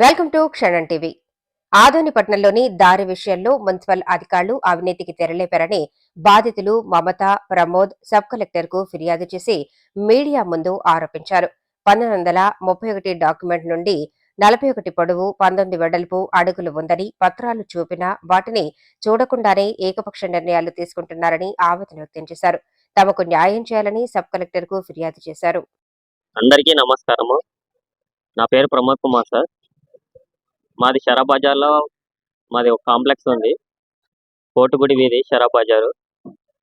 Welcome to Kshanam TV. ఆదోనిపట్నంలోని దారి విషయంలో municipal అధికారులు అవినీతికి తెరలేపారని బాధితులు మమత ప్రమోద్ సబ్ కలెక్టర్కు ఫిర్యాదు చేసి మీడియా ముందు ఆరోపించారు. పంతొమ్మిది వందల ముప్పై ఒకటి డాక్యుమెంట్ నుండి నలభై ఒకటి పొడవు పంతొమ్మిది వెడల్పు అడుగులు ఉందని పత్రాలు చూపినా వాటిని చూడకుండానే ఏకపక్ష నిర్ణయాలు తీసుకుంటున్నారని ఆవేదన వ్యక్తం చేశారు. తమకు న్యాయం చేయాలని సబ్ కలెక్టర్కు ఫిర్యాదు చేశారు. అందరికీ నమస్కారము. నా పేరు ప్రమోద్ కుమార్ సార్. మాది షరా బజార్లో మాది ఒక కాంప్లెక్స్ ఉంది. కోటుగుడి వీధి షరా బజారు.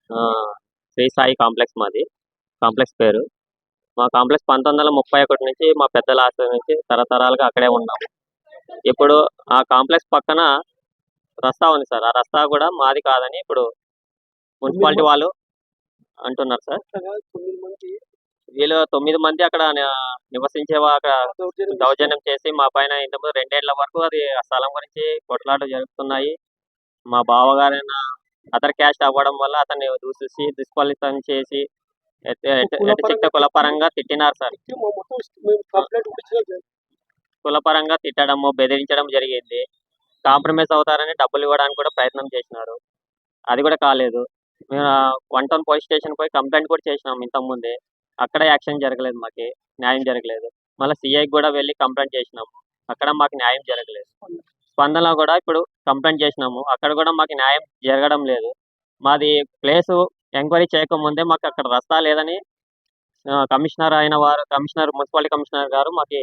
ఆ, శ్రీ సాయి కాంప్లెక్స్ మాది. కాంప్లెక్స్ పేరు. మా కాంప్లెక్స్ పంతొమ్మిది వందల ముప్పై ఒకటి నుంచి మా పెద్దల ఆస్తి నుంచి తరతరాలుగా అక్కడే ఉన్నాము. ఇప్పుడు ఆ కాంప్లెక్స్ పక్కన రస్తా ఉంది సార్. ఆ రస్తా కూడా మాది కాదని ఇప్పుడు మున్సిపాలిటీ వాళ్ళు అంటున్నారు సార్. వీళ్ళు తొమ్మిది మంది అక్కడ నివసించే అక్కడ దౌర్జన్యం చేసి మా పైన ఇంతకుముందు రెండేళ్ళ వరకు అది ఆ స్థలం గురించి కొట్లాట జరుగుతున్నాయి మా బావగారైన అతని క్యాస్ట్ అవ్వడం వల్ల అతన్ని దూసేసి దుష్ఫలితం చేసి ఎటు కులపరంగా తిట్టినారు సార్. కులపరంగా తిట్టడము బెదిరించడం జరిగింది. కాంప్రమైజ్ అవుతారని డబ్బులు ఇవ్వడానికి కూడా ప్రయత్నం చేసినారు. అది కూడా కాలేదు. మేము వన్ టౌన్ పోలీస్ స్టేషన్ పోయి కంప్లైంట్ కూడా చేసినాం ఇంతకుముందే. అక్కడ యాక్షన్ జరగలేదు మాకు న్యాయం జరగలేదు. మళ్ళీ సిఐకి కూడా వెళ్ళి కంప్లైంట్ చేసినాము. అక్కడ మాకు న్యాయం జరగలేదు. స్పందన కూడా ఇప్పుడు కంప్లైంట్ చేసినాము. అక్కడ కూడా మాకు న్యాయం జరగడం లేదు. మాది ప్లేస్ ఎంక్వైరీ చేయకముందే మాకు అక్కడ రస్తా లేదని కమిషనర్ అయిన వారు కమిషనర్ మున్సిపాలిటీ కమిషనర్ గారు మాకు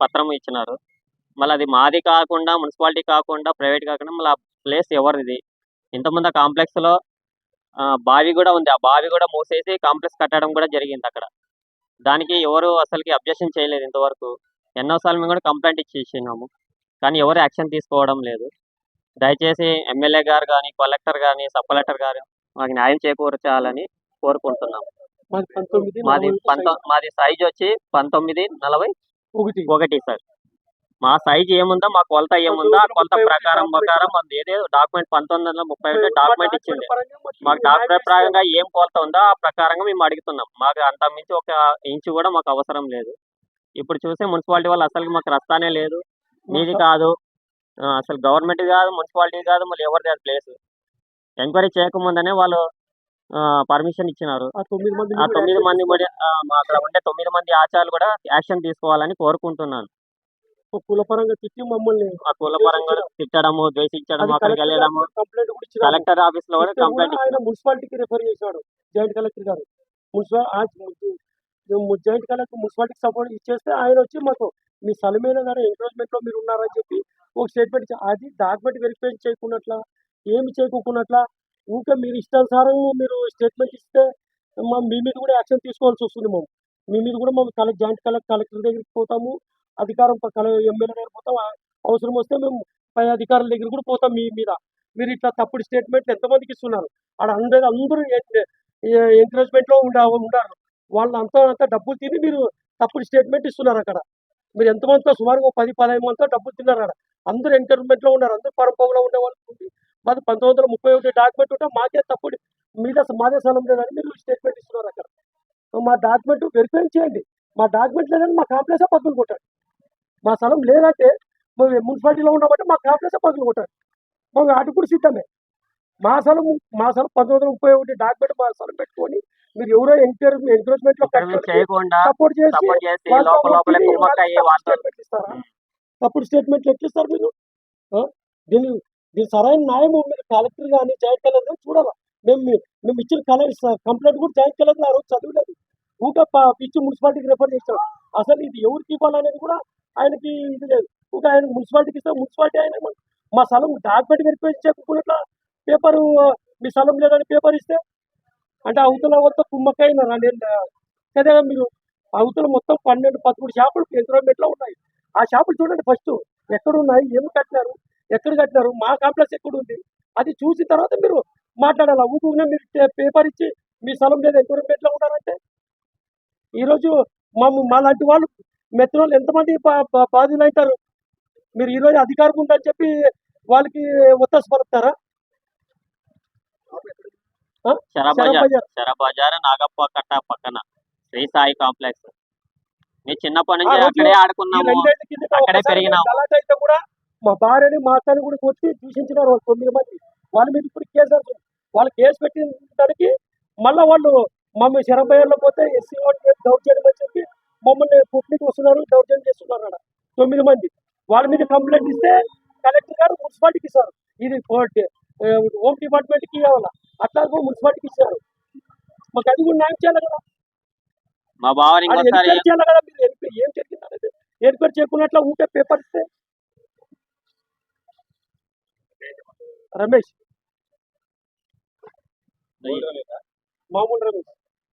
పత్రం ఇచ్చినారు. మళ్ళీ అది మాది కాకుండా మున్సిపాలిటీ కాకుండా ప్రైవేట్ కాకుండా మళ్ళీ ప్లేస్ ఎవరిది? ఇంతకుముందు ఆ కాంప్లెక్స్లో బావి కూడా ఉంది. ఆ బావి కూడా మూసేసి కాంప్లెక్స్ కట్టడం కూడా జరిగింది అక్కడ. దానికి ఎవరు అసలుకి అబ్జెక్షన్ చేయలేదు ఇంతవరకు. ఎన్నోసార్లు మేము కూడా కంప్లైంట్ ఇచ్చేసినాము. కానీ ఎవరు యాక్షన్ తీసుకోవడం లేదు. దయచేసి ఎమ్మెల్యే గారు కానీ కలెక్టర్ కానీ సబ్ కలెక్టర్ గారు మాకు న్యాయం చేకూర్చాలని కోరుకుంటున్నాం మాది పంతొమ్మిది మాది సైజ్ వచ్చి పంతొమ్మిది నలభై ఒకటి. ఒకటి సార్. మా సైజ్ ఏముందో మా కొలత ఏముందో ఆ కొలత ప్రకారం ప్రకారం అది ఏదో డాక్యుమెంట్ పంతొమ్మిది వందల ముప్పై ఒకటి డాక్యుమెంట్ ఇచ్చింది. మాకు డాక్టర్ ప్రకారంగా ఏం కొలత ఉందో ఆ ప్రకారంగా మేము అడుగుతున్నాం. మాకు అంత మించి ఒక ఇంచు కూడా మాకు అవసరం లేదు. ఇప్పుడు చూస్తే మున్సిపాలిటీ వాళ్ళు అసలు మాకు రస్తానే లేదు. మీది కాదు. అసలు గవర్నమెంట్ కాదు మున్సిపాలిటీ కాదు మళ్ళీ ఎవరిది అది ప్లేస్ ఎంక్వైరీ చేయకముందనే వాళ్ళు పర్మిషన్ ఇచ్చినారు. ఆ తొమ్మిది మంది కూడా అక్కడ ఉండే తొమ్మిది మంది ఆచారాలు కూడా యాక్షన్ తీసుకోవాలని కోరుకుంటున్నాను. కులపరంగా తిట్టి మమ్మల్ని ఆ కులపరంగా తిట్టడము ద్వేషించడము అక్కడికి వెళ్ళడము. కంప్లైంట్ కూడా ఇచ్చిన కలెక్టర్ ఆఫీస్లో కూడా కంప్లైంట్ ఆయన మున్సిపాలిటీకి రెఫర్ చేశాడు జాయింట్ కలెక్టర్ గారు. మున్సిపల్ జాయింట్ కలెక్టర్ మున్సిపాలిటీకి సపోర్ట్ ఇచ్చేస్తే ఆయన వచ్చి మాకు మీ స్థలమైన గారు ఎంకరేజ్మెంట్లో మీరు ఉన్నారని చెప్పి ఒక స్టేట్మెంట్ అది డాక్యుమెంట్ వెరిఫై చేయకున్నట్లా ఏమి చేయకోకున్నట్లా ఇంకా మీరు ఇష్టానుసారం మీరు స్టేట్మెంట్ ఇస్తే మా మీ మీద కూడా యాక్షన్ తీసుకోవాల్సి వస్తుంది మేము మీ మీద కూడా మేము కలెక్ట్ జాయింట్ కలెక్ట్ కలెక్టర్ దగ్గరికి పోతాము. అధికారం ప- కల ఎమ్మెల్యే దగ్గర పోతాం అవసరం వస్తే మేము పై అధికారుల దగ్గర కూడా పోతాం మీ మీద. మీరు ఇట్లా తప్పుడు స్టేట్మెంట్ ఎంతమందికి ఇస్తున్నారు? ఆడ అందరూ అందరూ ఎంకరేజ్మెంట్లో ఉండ ఉండారు వాళ్ళు అంతా అంతా డబ్బులు తిని మీరు తప్పుడు స్టేట్మెంట్ ఇస్తున్నారు అక్కడ. మీరు ఎంతమందితో సుమారుగా పది పదహైదు మందితో డబ్బులు తిన్నారు అక్కడ. అందరూ ఎంకరేజ్మెంట్లో ఉన్నారు అందరూ పరంపరలో ఉండే వాళ్ళు ఉంది. మాది పంతొమ్మిది వందల ముప్పై ఒకటి డాక్యుమెంట్ ఉంటే మాకే తప్పుడు మీద మాదే స్థలం లేదని మీరు స్టేట్మెంట్ ఇస్తున్నారు అక్కడ. మా డాక్యుమెంట్ వెరిఫై చేయండి. మా డాక్యుమెంట్ లేదని మా కాంప్లెక్సే పక్కన కొట్టాడు మా స్థలం లేదంటే మేము మున్సిపాలిటీలో ఉన్నామంటే మా కాంప్లెక్సే పక్కన కొట్టాడు మేము వాటికి కూడా సిద్ధమే. మా స్థలం మా స్థలం పంతొమ్మిది వందల ముప్పై ఒకటి డాక్యుమెంట్ మా స్థలం పెట్టుకొని మీరు ఎవరో ఎంకరేజ్ ఎంకరేజ్మెంట్లో సపోర్ట్ చేసి తప్పుడు స్టేట్మెంట్లు ఇస్తారు? మీరు? దీని దీని సరైన న్యాయం మీరు కలెక్టర్ కానీ జాయింట్ కలెక్టర్ కానీ చూడాలా? మేము మేము ఇచ్చిన కలెక్టర్ కంప్లైంట్ కూడా జాయింట్ కలెక్టర్ ఆ రోజు చదవలేదు. ప- పిచ్చి మున్సిపాలిటీకి రెఫర్ చేశాడు అసలు ఇది ఎవరికి ఇవ్వాలనేది కూడా ఆయనకి ఇది లేదు. ఊక ఆయన మున్సిపాలిటీకి ఇస్తే మున్సిపాలిటీ ఆయన మా స్థలం డాక్యుమెంట్ వెరిఫై చేయకుండా పేపర్ మీ స్థలం లేదని పేపర్ ఇస్తే అంటే అవతల వద్ద కుమ్మక్కైన రెండేళ్ళు కదా మీరు. అవతల మొత్తం పన్నెండు పదమూడు షాపులు ఎంక్రోమెంట్లో ఉన్నాయి. ఆ షాపులు చూడండి ఫస్ట్ ఎక్కడ ఉన్నాయి ఏమి కట్టినారు? ఎక్కడ కట్టినారు? మా కాంప్లెక్స్ ఎక్కడ ఉంది అది చూసిన తర్వాత మీరు మాట్లాడాలి? ఊకునే మీరు పేపర్ ఇచ్చి మీ స్థలం లేదు ఎంక్రోమెంట్లో ఉన్నారంటే? ఈరోజు మా మా లాంటి వాళ్ళు మెత్తన వాళ్ళు ఎంతమంది బాధ్యులు అవుతారు మీరు ఈరోజు అధికారం ఉందని చెప్పి వాళ్ళకి ఒత్తాసు పలుకుతారా శరబజార్. నాగప్ప కట్ట పక్కన. శ్రీ సాయి కాంప్లెక్స్. మేము చిన్నప్పటి నుంచి అక్కడే ఆడుకున్నాము. అక్కడే పెరిగినాము. గలాటా మా భార్యని మా అత్తని కూడా కొట్టి దూషించినారు వాళ్ళు తొమ్మిది మంది. వాళ్ళ మీద ఇప్పుడు కేసు వాళ్ళు కేసు పెట్టిన దానికి మళ్ళీ వాళ్ళు మమ్మల్ని శరభయ్యలో పోతే ఎస్సీ ఓటు దౌర్జన్యం అని చెప్పి మమ్మల్ని పుట్టికి వస్తున్నారు దౌర్జన్యం చేస్తున్నారు అక్కడ. తొమ్మిది మంది. వాళ్ళ మీద కంప్లైంట్ ఇస్తే కలెక్టర్ గారు మున్సిపాలిటీకి ఇస్తారు. ఇది హోమ్ డిపార్ట్మెంట్కి ఇవ్వాలి? అట్లా మున్సిపాలిటీకి ఇచ్చారు మాకు అది కూడా న్యాయం చేయాలి కదా. మా బావని అది ఇంకోసారి ఎన్క్వైరీ చేయాలి కదా మీరు? ఎన్క్వైరీ ఏం జరిగింది చేయకున్నట్ల పేపర్ ఇస్తే? రమేష్. మామూలు రమేష్.